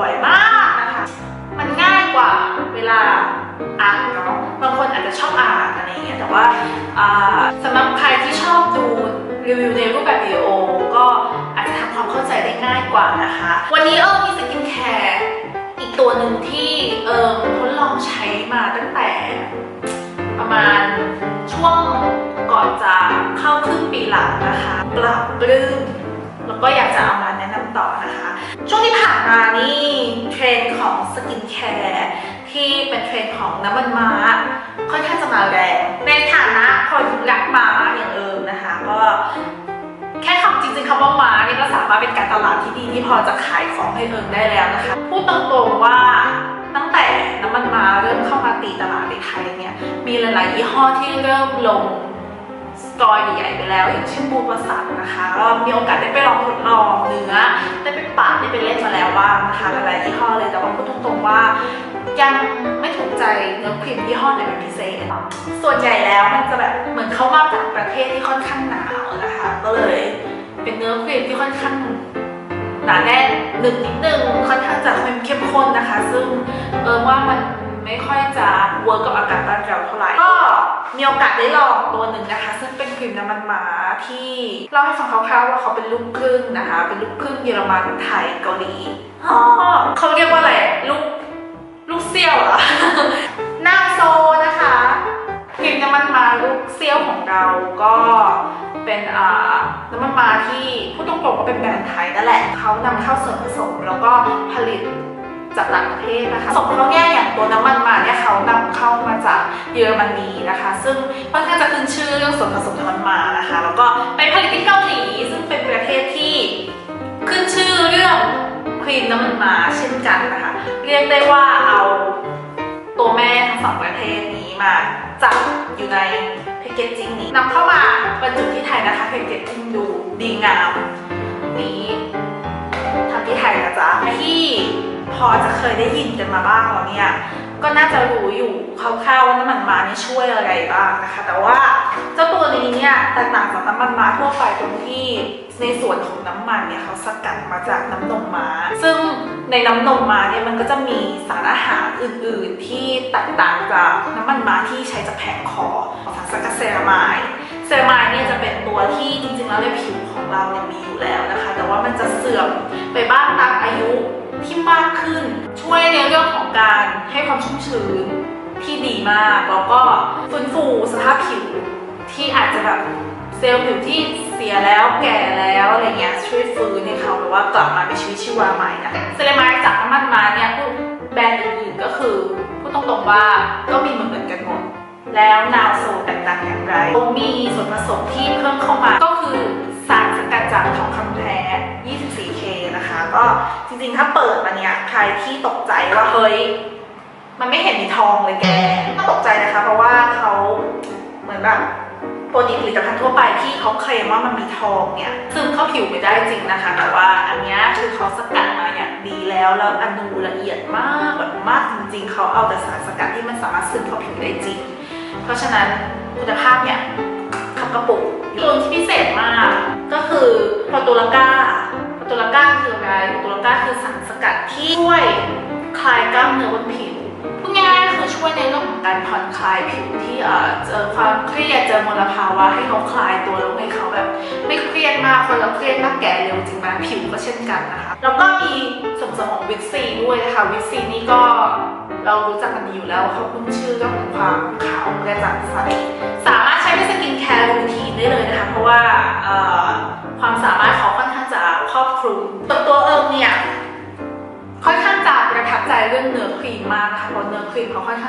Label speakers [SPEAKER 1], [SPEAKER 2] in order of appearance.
[SPEAKER 1] บ่อยมากนะคะ มันง่ายกว่าเวลาอ่านเนาะ บางคนอาจจะชอบอ่านอะไรเงี้ย แต่ว่าสำหรับใครที่ชอบดูรีวิวในรูปแบบวิดีโอ ก็อาจจะทำความเข้าใจได้ง่ายกว่านะคะ วันนี้เอิงมีสกินแคร์อีกตัวหนึ่งที่เอิงทดลองใช้มาตั้งแต่ประมาณช่วงก่อนจะเข้าครึ่งปีหลังนะคะ ปรับปลื้มแล้วก็อยากจะเอามา กินแคร์ที่เป็นเทรนด์ของน้ำมันม้า ค่อนข้างจะมาแรงในฐานะคนรักม้าอย่างเอิมนะคะ ก็แค่คำจริงๆคำว่าม้านี่ก็สามารถเป็นการตลาดที่ดีที่พอจะขายของให้เอิมได้แล้วนะคะ พูดตรงๆว่าตั้งแต่น้ำมันม้าเริ่มเข้ามาตีตลาดในไทยเนี่ยมีหลายๆยี่ห้อที่เริ่มลง สกอร์ใหญ่ไปแล้วอย่างเช่นบูประสันนะคะก็มีโอกาสได้ไปลองทดลองเนื้อได้ไปปาดได้ไปเล่นมาแล้วบ้างนะคะหลายๆยี่ห้อเลยแต่ว่าพูดตรงๆว่ายังไม่ถูกใจเนื้อครีมยี่ห้อไหนเป็นพิเศษส่วนใหญ่แล้วมันจะแบบเหมือนเขามาจากประเทศที่ค่อนข้างหนาวนะคะก็เลยเป็นเนื้อครีมที่ค่อนข้างหนาแน่นหนึบนิดนึงค่อนข้างจะเข้มข้นนะคะ ซึ่งเออว่ามัน ไม่ค่อยจะเวิร์กกับอากาศบ้านเราเท่าไหร่ ก็มีโอกาสได้ลองตัวหนึ่งนะคะ ซึ่งเป็นครีมน้ำมันม้าที่เล่าให้ฟังคร่าวๆว่าเขาเป็นลูกครึ่งนะคะ เป็นลูกครึ่งเยอรมันไทยเกาหลีอ๋อเขาเรียกว่าอะไรลูกลูกเซี่ยวเหรอนาโซนะคะครีมน้ำมันมาลูกเซี่ยวของเราก็เป็นอ่าน้ำมันมาที่พูดตรงๆว่าเป็นแบรนด์ไทยนั่นแหละเขานำเข้าส่วนผสมแล้วก็ผลิตจากต่างประเทศนะคะส่งเขาเนี่ยอย่างตัวน้ำมัน เยอรมนีนะคะ ซึ่งค่อนข้างจะขึ้นชื่อเรื่องส่วนผสมน้ำมันมานะคะ แล้วก็ไปผลิตที่เกาหลีซึ่งเป็นประเทศที่ขึ้นชื่อเรื่องครีมน้ำมันมาเช่นกันนะคะ เรียกได้ว่าเอาตัวแม่ทั้งสองประเทศนี้มาจับอยู่ในแพคเกจจิ้งนี้นำเข้ามาบรรจุที่ไทยนะคะแพคเกจจิ้งดูดีงามนี้ทำที่ไทยนะจ๊ะที่พอจะเคยได้ยินกันมาบ้างแล้วเนี่ย ก็น่าจะรู้อยู่คร่าวๆว่าน้ำมันม้านี่ช่วยอะไรบ้างนะคะ แต่ว่าเจ้าตัวนี้เนี่ยแตกต่างจากน้ำมันม้าทั่วไปตรงที่ในส่วนของน้ำมันเนี่ยเขาสกัดมาจากน้ำนมม้า ซึ่งในน้ำนมม้าเนี่ยมันก็จะมีสารอาหารอื่นๆ ที่แตกต่างจากน้ำมันม้าที่ใช้จากแผงคอสารสกัดเซรามายด์เซรามายด์เนี่ยจะเป็นตัวที่จริงๆแล้วในผิวของเราเนี่ยมีอยู่แล้วนะคะ แต่ว่ามันจะเสื่อมไปบ้างตามอายุ ที่มากขึ้น ช่วยในเรื่องของการให้ความชุ่มชื้นที่ดีมาก แล้วก็ฟื้นฟูสภาพผิวที่อาจจะแบบเซลล์ผิวที่เสียแล้วแก่แล้วอะไรเงี้ยช่วยฟื้นให้เขาแบบว่ากลับมามีชีวิตชีวาใหม่นะเซเลมายจากน้ำมันมาเนี่ยพวกแบรนด์อื่นๆก็คือพูดตรงๆว่าก็มีเหมือนกันหมดแล้วนาวโซแตกต่างอย่างไรมีส่วนผสมที่เพิ่มเข้ามาก็ ก็จริงๆ ถ้าเปิดมาเนี่ยใครที่ตกใจว่าเฮ้ยมันไม่เห็นมีทองเลยแกไม่ต้องตกใจนะคะ เพราะว่าเขาเหมือนแบบปกติผลิตภัณฑ์ทั่วไปที่เขาเคลมว่ามันมีทองเนี่ย ซึ่งเข้าผิวไม่ได้จริงนะคะ แต่ว่าอันเนี้ยคือเขาสกัดมาอย่างดีแล้ว แล้วอนูละเอียดมากแบบมากจริงๆ เขาเอาแต่สารสกัดที่มันสามารถซึมเข้าผิวได้จริง เพราะฉะนั้นคุณภาพเนี่ยขับกระปุกตัวที่พิเศษมาก ก็คือโปรตูลก้า ตูลาก้าคืออะไรโปรตูลาก้าคือสารสกัดที่ช่วยคลายกล้ามเนื้อบนผิวพูดง่ายๆคือช่วยในเรื่องของการผ่อนคลายผิวที่เอ่อเจอความเครียดเจอมลภาวะให้เขาคลายตัวลงให้เขาแบบไม่เครียดมากคนเราเครียดมากแก่เร็วจริงไหมผิวก็เช่นกันนะคะแล้วก็มีส่วนผสมของวิตซีด้วยนะคะวิตซีนี่ก็เรารู้จักกันดีอยู่แล้วเขาขึ้นชื่อเรื่องของความขาวกระจ่างใสสามารถใช้เป็นสกินแคร์รูทีนได้เลยนะคะเพราะว่าความสามารถของ คลุมตัวตัวเอิมเนี่ยค่อนข้างจะประทับใจเรื่องเนื้อครีมมากนะคะเพราะเนื้อครีมเขาค่อนข้าง